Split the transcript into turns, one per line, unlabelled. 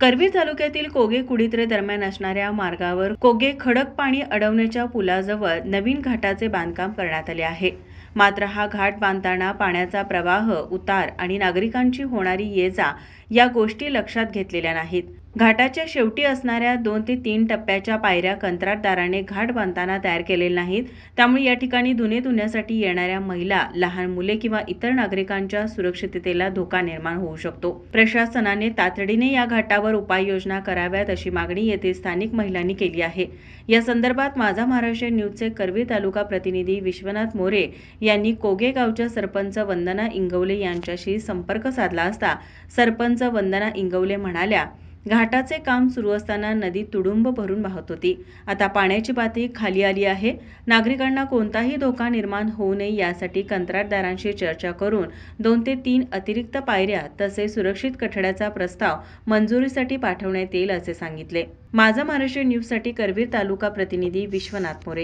करवीर तालुक्यातील कोगे कुडित्रे दरम्यान असणाऱ्या मार्गावर कोगे खडक पाणी अडवण्याच्या पुलाजवळ नवीन घाटाचे बांधकाम करण्यात आले आहे. मात्र हा घाट बांधताना पाण्याचा प्रवाह उतार आणि नागरिकांची होणारी ये जा या गोष्टी लक्षात घेतलेल्या नाहीत. घाटाच्या शेवटी असणाऱ्या दोन ते तीन टप्प्याच्या पायऱ्या कंत्राटदाराने घाट बांधताना तयार केलेल्या नाहीत. त्यामुळे या ठिकाणी धुणे धुण्यासाठी येणाऱ्या महिला लहान मुले किंवा इतर नागरिकांच्या सुरक्षिततेला धोका निर्माण होऊ शकतो. प्रशासनाने तातडीने या घाटावर उपाययोजना कराव्यात अशी मागणी येथे स्थानिक महिलांनी केली आहे. या संदर्भात माझा महाराष्ट्र न्यूजचे करवी तालुका प्रतिनिधी विश्वनाथ मोरे यांनी कोगेगावच्या सरपंच वंदना इंगवले यांच्याशी संपर्क साधला असता सरपंच वंदना इंगवले म्हणाल्या घाटाचे काम सुरू असताना नदी तुडुंब भरून वाहत होती. आता पाण्याची पातळी खाली आली आहे. नागरिकांना कोणताही धोका निर्माण होऊ नये यासाठी कंत्राटदारांशी चर्चा करून दोन ते तीन अतिरिक्त पायऱ्या तसेच सुरक्षित कठड्याचा प्रस्ताव मंजुरीसाठी पाठवण्यात येईल असे सांगितले. माझा महाराष्ट्र न्यूजसाठी करवीर तालुका प्रतिनिधी विश्वनाथ मोरे.